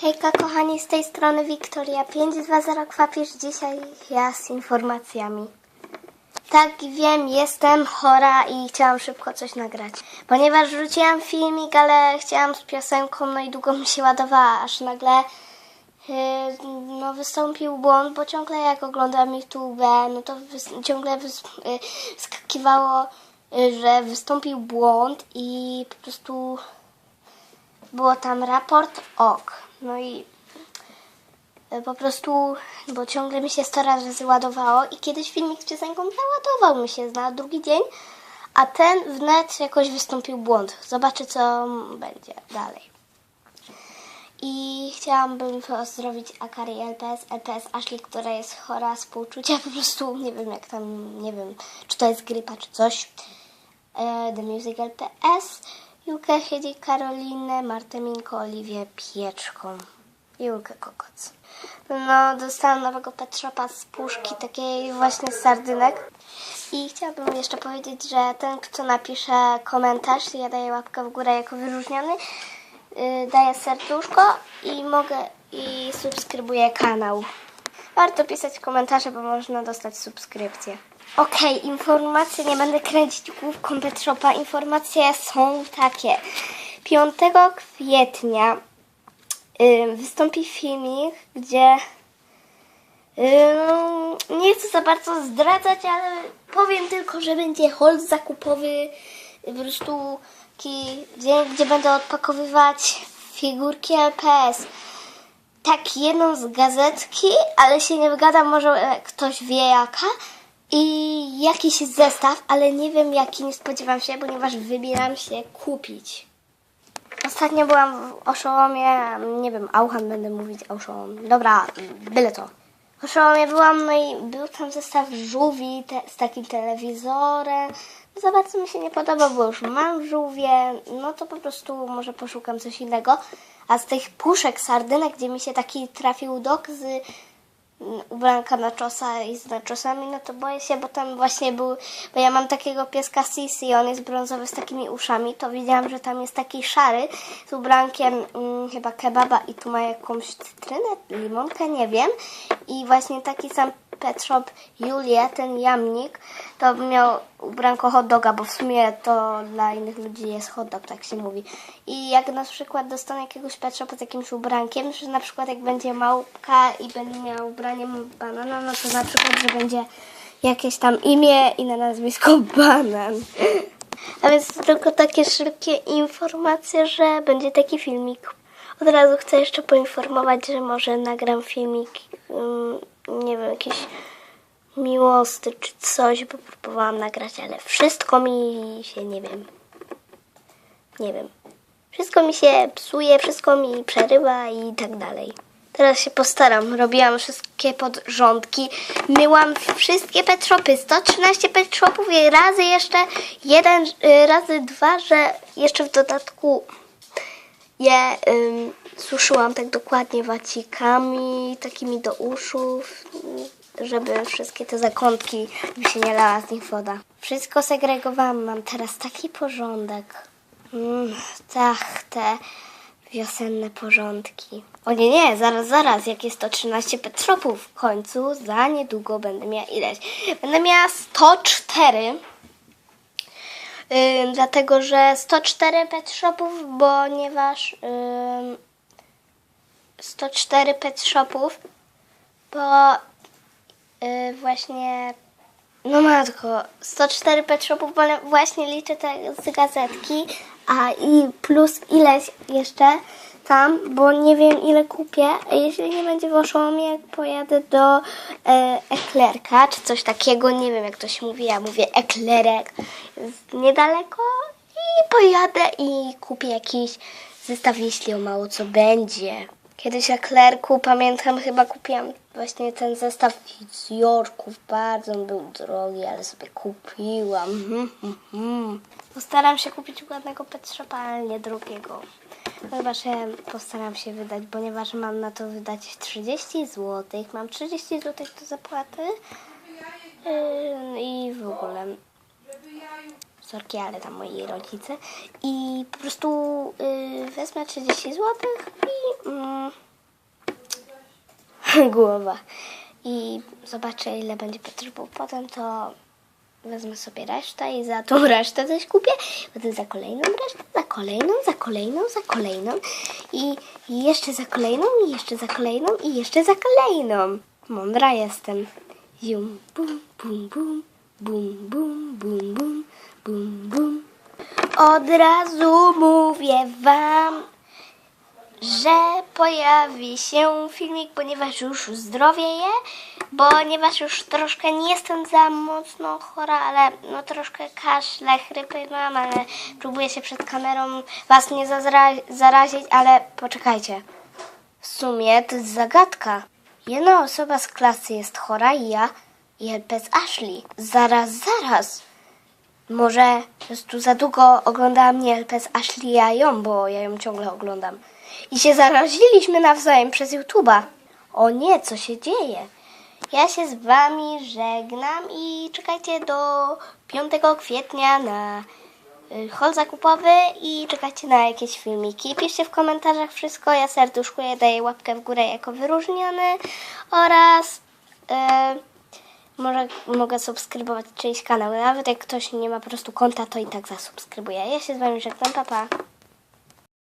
Hejka kochani, z tej strony Wiktoria 520 Kwapisz. Dzisiaj ja z informacjami. Tak, wiem, jestem chora i chciałam szybko coś nagrać. Ponieważ wrzuciłam filmik, ale chciałam z piosenką, no i długo mi się ładowała, aż nagle yy, no, wystąpił błąd, bo ciągle jak oglądam YouTube, no to ciągle wys- yy, skakiwało, yy, że wystąpił błąd i po prostu było tam raport ok. No i e, po prostu, bo ciągle mi się 100 razy ładowało i kiedyś filmik z piosenką załadował mi się na drugi dzień, a ten wnet jakoś wystąpił błąd. Zobaczę, co będzie dalej. I chciałabym pozdrowić Akari LPS, LPS Ashley, która jest chora z półczucia. Po prostu nie wiem, jak tam, nie wiem, czy to jest grypa, czy coś. E, The Music LPS, Julkę Hiedzi, Karolinę, Martę Minko, Oliwię Pieczką. Julkę Kokoc. No, dostałam nowego Petropa z puszki, takiej właśnie z sardynek. I chciałabym jeszcze powiedzieć, że ten, kto napisze komentarz, ja daję łapkę w górę jako wyróżniony, yy, daję serduszko i mogę i subskrybuję kanał. Warto pisać komentarze, bo można dostać subskrypcję. Okej, informacje, nie będę kręcić główką Petropa. Informacje są takie. 5 kwietnia wystąpi filmik, gdzie y, no, nie chcę za bardzo zdradzać, ale powiem tylko, że będzie hol zakupowy, po prostu gdzie będę odpakowywać figurki LPS. Tak, jedną z gazetki, ale się nie wygadam, może ktoś wie jaka. I jakiś zestaw, ale nie wiem jaki, nie spodziewam się, ponieważ wybieram się kupić. Ostatnio byłam w Oszołomie, nie wiem, Auchan będę mówić Oszołom. Dobra, byle to. W Oszołomie byłam, no i był tam zestaw żółwi te, z takim telewizorem. Za bardzo mi się nie podoba, bo już mam żółwie, no to po prostu może poszukam coś innego. A z tych puszek sardynek, gdzie mi się taki trafił dok z ubranka na czosa i z naczosami, no to boję się, bo tam właśnie był, bo ja mam takiego pieska Sisi, on jest brązowy z takimi uszami, to widziałam, że tam jest taki szary z ubrankiem mm, chyba kebaba i tu ma jakąś cytrynę, limonkę, nie wiem. I właśnie taki sam pet shop Julia, ten jamnik, to miał ubranko hot doga, bo w sumie to dla innych ludzi jest hot dog, tak się mówi. I jak na przykład dostanę jakiegoś pet shopa z jakimś ubrankiem, że na przykład jak będzie małpka i będzie miała ubranie banana, no to na przykład, że będzie jakieś tam imię i na nazwisko banan. A więc to tylko takie szybkie informacje, że będzie taki filmik. Od razu chcę jeszcze poinformować, że może nagram filmik, ym, nie wiem, jakiś miłosny czy coś, bo próbowałam nagrać, ale wszystko mi się, nie wiem, nie wiem. Wszystko mi się psuje, wszystko mi przerywa i tak dalej. Teraz się postaram. Robiłam wszystkie podrządki. Myłam wszystkie petshopy. 113 petshopów i razy jeszcze jeden, y, razy dwa, że jeszcze w dodatku je ym, suszyłam tak dokładnie wacikami, takimi do uszów, żeby wszystkie te zakątki mi się nie lała z nich woda. Wszystko segregowałam, mam teraz taki porządek. Mm, tak, te wiosenne porządki. O nie, nie, zaraz, zaraz, jak jest to 13 petropów w końcu, za niedługo będę miała ileś? Będę miała 104. Dlatego, że 104 pet shopów, ponieważ ym, 104 pet shopów, bo y, właśnie no matko, 104 pet shopów, bo właśnie liczę te z gazetki, a i plus ileś jeszcze bo nie wiem ile kupię. Jeśli nie będzie w Oszołomie, pojadę do e, Eklerka, czy coś takiego, nie wiem jak to się mówi, ja mówię Eklerek, jest niedaleko i pojadę i kupię jakiś zestaw, jeśli o mało co będzie. Kiedyś Eklerku, pamiętam, chyba kupiłam właśnie ten zestaw z Jorków. Bardzo on był drogi, ale sobie kupiłam. Mhm, mhm. Postaram się kupić ładnego pet shopa, ale nie drugiego. Chyba, że postaram się wydać, ponieważ mam na to wydać 30 zł. Mam 30 zł do zapłaty. Yy, sorki, ale tam moi rodzice. I po prostu yy, wezmę 30 zł i mm, głowa. I zobaczę, ile będzie potrzebował. Potem to wezmę sobie resztę i za tą resztę coś kupię. Potem za kolejną resztę, za kolejną, za kolejną, za kolejną. I, jeszcze za kolejną, i jeszcze za kolejną, i jeszcze za kolejną. Mądra jestem. Jum, bum, bum, bum, bum, bum, bum, bum, bum, bum. Od razu mówię wam, że pojawi się filmik, ponieważ już zdrowieję, ponieważ już troszkę nie jestem za mocno chora, ale no troszkę kaszle, chrypy mam, ale próbuję się przed kamerą was nie zarazić, ale poczekajcie. W sumie to jest zagadka. Jedna osoba z klasy jest chora i ja i bez Ashley. Zaraz, zaraz. Może po prostu za długo oglądałam nie LP z Ashley, a ją, bo ja ją ciągle oglądam. I się zaraziliśmy nawzajem przez YouTube'a. O nie, co się dzieje? Ja się z wami żegnam i czekajcie do 5 kwietnia na y, hol zakupowy i czekajcie na jakieś filmiki. Piszcie w komentarzach wszystko, ja serduszkuję, daję łapkę w górę jako wyróżniony oraz... y, może mogę subskrybować czyjś kanał. Nawet jak ktoś nie ma po prostu konta, to i tak zasubskrybuję. Ja się z wami żegnam, pa pa.